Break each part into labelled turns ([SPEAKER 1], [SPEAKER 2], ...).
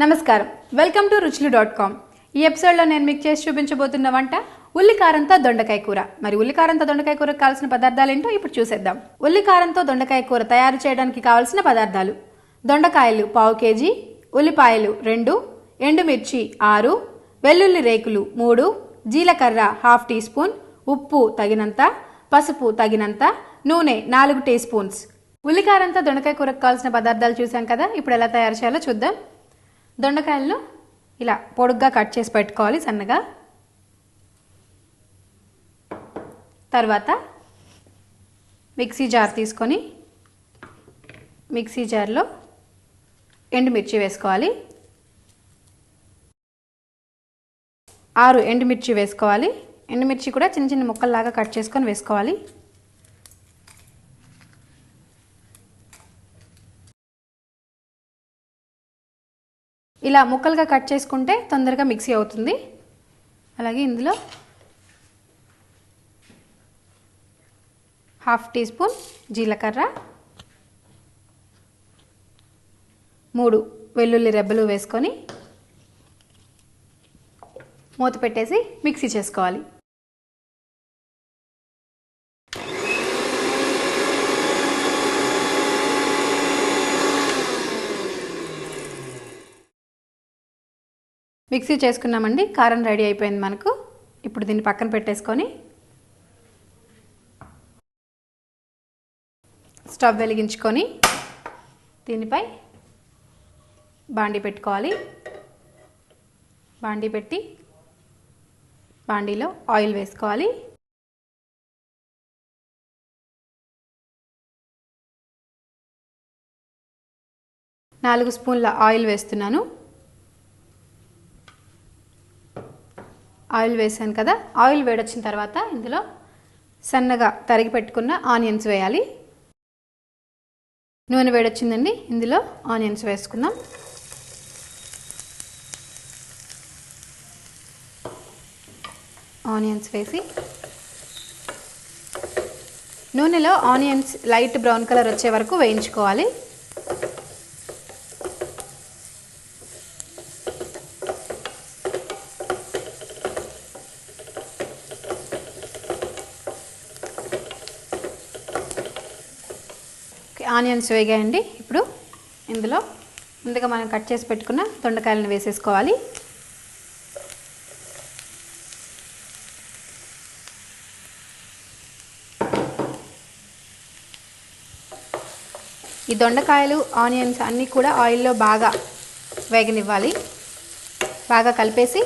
[SPEAKER 1] నమస్కారం. Welcome to Ruchulu dot com. ఈ ఎపిసోడ్లో నేను మీకు చేసి చూపించబోతున్న వంట ఉల్లికారంతో దొండకాయ కూర. మరి ఉల్లికారంతో దొండకాయ కూరకు కావాల్సిన పదార్థాలు ఏంటో ఇప్పుడు చూసేద్దాం. ఉల్లికారంతో దొండకాయ కూర తయారు చేయడానికి కావాల్సిన పదార్థాలు. దొండకాయలు పావు కేజీ ఉల్లిపాయలు రెండు ఎండుమిర్చి ఆరు వెల్లుల్లి రేకులు మూడు జీలకర్ర హాఫ్ టీ స్పూన్ ఉప్పు తగినంత పసుపు తగినంత నూనె నాలుగు టీ స్పూన్స్. ఉల్లికారంతో దొండకాయ కూరకు కావాల్సిన పదార్థాలు చూసాం కదా ఇప్పుడు ఎలా తయారు చేయాలో చూద్దాం. దొండకాయలను ఇలా పొడుగ్గా కట్ చేసి పెట్టుకోవాలి సన్నగా. తర్వాత మిక్సీ జార్ తీసుకొని మిక్సీ జార్లో ఎండుమిర్చి వేసుకోవాలి. ఆరు ఎండుమిర్చి వేసుకోవాలి. ఎండుమిర్చి కూడా చిన్న చిన్న ముక్కల్లాగా కట్ చేసుకొని వేసుకోవాలి. ఇలా ముక్కలుగా కట్ చేసుకుంటే తొందరగా మిక్సీ అవుతుంది. అలాగే ఇందులో హాఫ్ టీ స్పూన్ జీలకర్ర మూడు వెల్లుల్లి రెబ్బలు వేసుకొని మూత పెట్టేసి మిక్సీ చేసుకోవాలి. మిక్సీ చేసుకున్నామండి. కారం రెడీ అయిపోయింది మనకు. ఇప్పుడు దీన్ని పక్కన పెట్టేసుకొని స్టవ్ వెలిగించుకొని దీనిపై బాండీ పెట్టుకోవాలి. బాండీ పెట్టి బాండీలో ఆయిల్ వేసుకోవాలి. నాలుగు స్పూన్ల ఆయిల్ వేస్తున్నాను. ఆయిల్ వేసాను కదా ఆయిల్ వేడొచ్చిన తర్వాత ఇందులో సన్నగా తరిగి పెట్టుకున్న ఆనియన్స్ వేయాలి. నూనె వేడొచ్చిందండి ఇందులో ఆనియన్స్ వేసుకుందాం. ఆనియన్స్ వేసి నూనెలో ఆనియన్స్ లైట్ బ్రౌన్ కలర్ వచ్చే వరకు వేయించుకోవాలి. ఆనియన్స్ వేగాయండి. ఇప్పుడు ఇందులో ముందుగా మనం కట్ చేసి పెట్టుకున్న దొండకాయలను వేసేసుకోవాలి. ఈ దొండకాయలు ఆనియన్స్ అన్నీ కూడా ఆయిల్లో బాగా వేగనివ్వాలి. బాగా కలిపేసి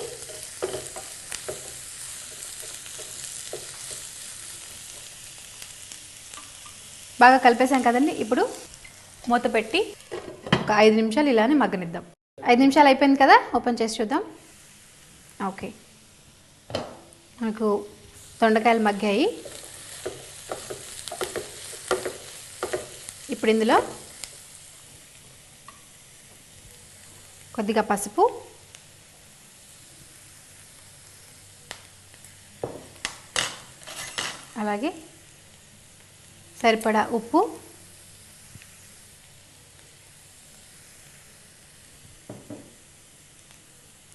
[SPEAKER 1] బాగా కలిపేసాం కదండి. ఇప్పుడు మూత పెట్టి ఒక ఐదు నిమిషాలు ఇలానే మగ్గనిద్దాం. ఐదు నిమిషాలు అయిపోయింది కదా? ఓపెన్ చేసి చూద్దాం. ఓకే. మనకు దొండకాయలు మగ్గాయి. ఇప్పుడు ఇందులో కొద్దిగా పసుపు. అలాగే సరిపడా ఉప్పు.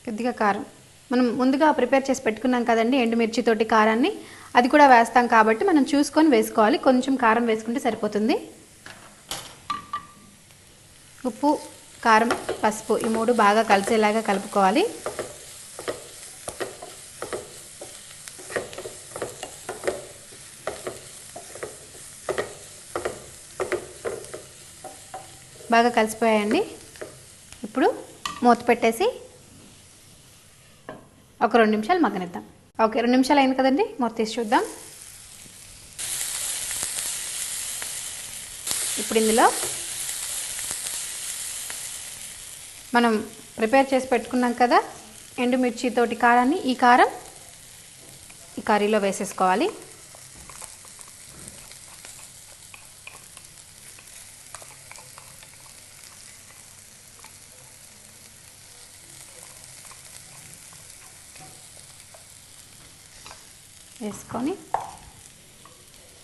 [SPEAKER 1] కొద్దిగా కారం. మనం ముందుగా ప్రిపేర్ చేసి పెట్టుకున్నాం కదండి ఎండుమిర్చితోటి కారాన్ని. అది కూడా వేస్తాం కాబట్టి మనం చూసుకొని వేసుకోవాలి. కొంచెం కారం వేసుకుంటే సరిపోతుంది. ఉప్పు కారం పసుపు ఈ మూడు బాగా కలిసేలాగా కలుపుకోవాలి. బాగా కలిసిపోయాయండి. ఇప్పుడు మూత పెట్టేసి ఒక రెండు నిమిషాలు మగ్గనిద్దాం. ఓకే రెండు నిమిషాలు అయింది కదండి? మూత తీసి చూద్దాం. ఇప్పుడు ఇందులో మనం ప్రిపేర్ చేసి పెట్టుకున్నాం కదా ఎండుమిర్చితోటి కారాన్ని ఈ కారం ఈ కర్రీలో వేసేసుకోవాలి. వేసుకొని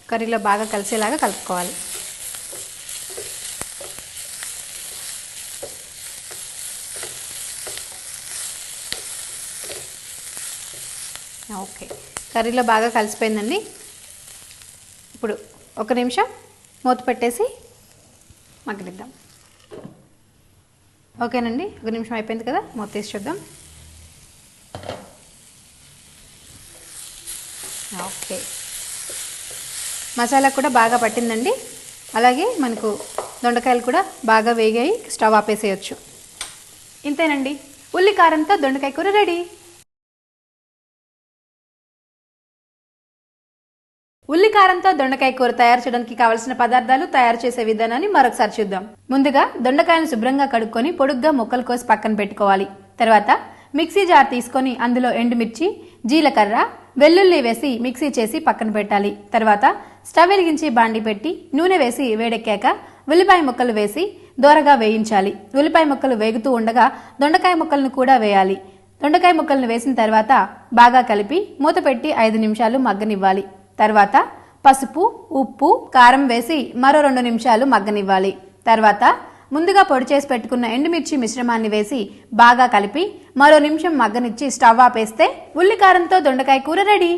[SPEAKER 1] కర్రీలో బాగా కలిసేలాగా కలుపుకోవాలి. ఓకే. కర్రీలో బాగా కలిసిపోయిందండి. ఇప్పుడు ఒక నిమిషం మూత పెట్టేసి మగ్గలిద్దాం ఓకేనండి? ఒక నిమిషం అయిపోయింది కదా? మూత తీసి చూద్దాం. మసాలా కూడా బాగా పట్టిందండి. అలాగే మనకు దొండకాయలు కూడా బాగా వేగాయి స్టవ్ ఆపేసేయచ్చు. ఇంతేనండి. ఉల్లి కారంతో దొండకాయ కూర రెడీ. ఉల్లి కారంతో దొండకాయ కూర తయారు చేయడానికి కావలసిన పదార్థాలు తయారు చేసే విధానాన్ని మరొకసారి చూద్దాం. ముందుగా దొండకాయను శుభ్రంగా కడుక్కొని పొడుగ్గా ముక్కలు కోసి పక్కన పెట్టుకోవాలి. తర్వాత మిక్సీ జార్ తీసుకొని అందులో ఎండుమిర్చి జీలకర్ర వెల్లుల్లి వేసి మిక్సీ చేసి పక్కన పెట్టాలి. తర్వాత స్టవ్ వెలిగించి బాండి పెట్టి నూనె వేసి వేడెక్కాక ఉల్లిపాయ ముక్కలు వేసి దోరగా వేయించాలి. ఉల్లిపాయ ముక్కలు వేగుతూ ఉండగా దొండకాయ ముక్కలను కూడా వేయాలి. దొండకాయ ముక్కలను వేసిన తర్వాత బాగా కలిపి మూత పెట్టి ఐదు నిమిషాలు మగ్గనివ్వాలి. తర్వాత పసుపు ఉప్పు కారం వేసి మరో రెండు నిమిషాలు మగ్గనివ్వాలి. తర్వాత ముందుగా పొడి చేసి పెట్టుకున్న ఎండుమిర్చి మిశ్రమాన్ని వేసి బాగా కలిపి మరో నిమిషం మగ్గనిచ్చి స్టవ్ ఆపేస్తే ఉల్లికారంతో దొండకాయ కూర రెడీ.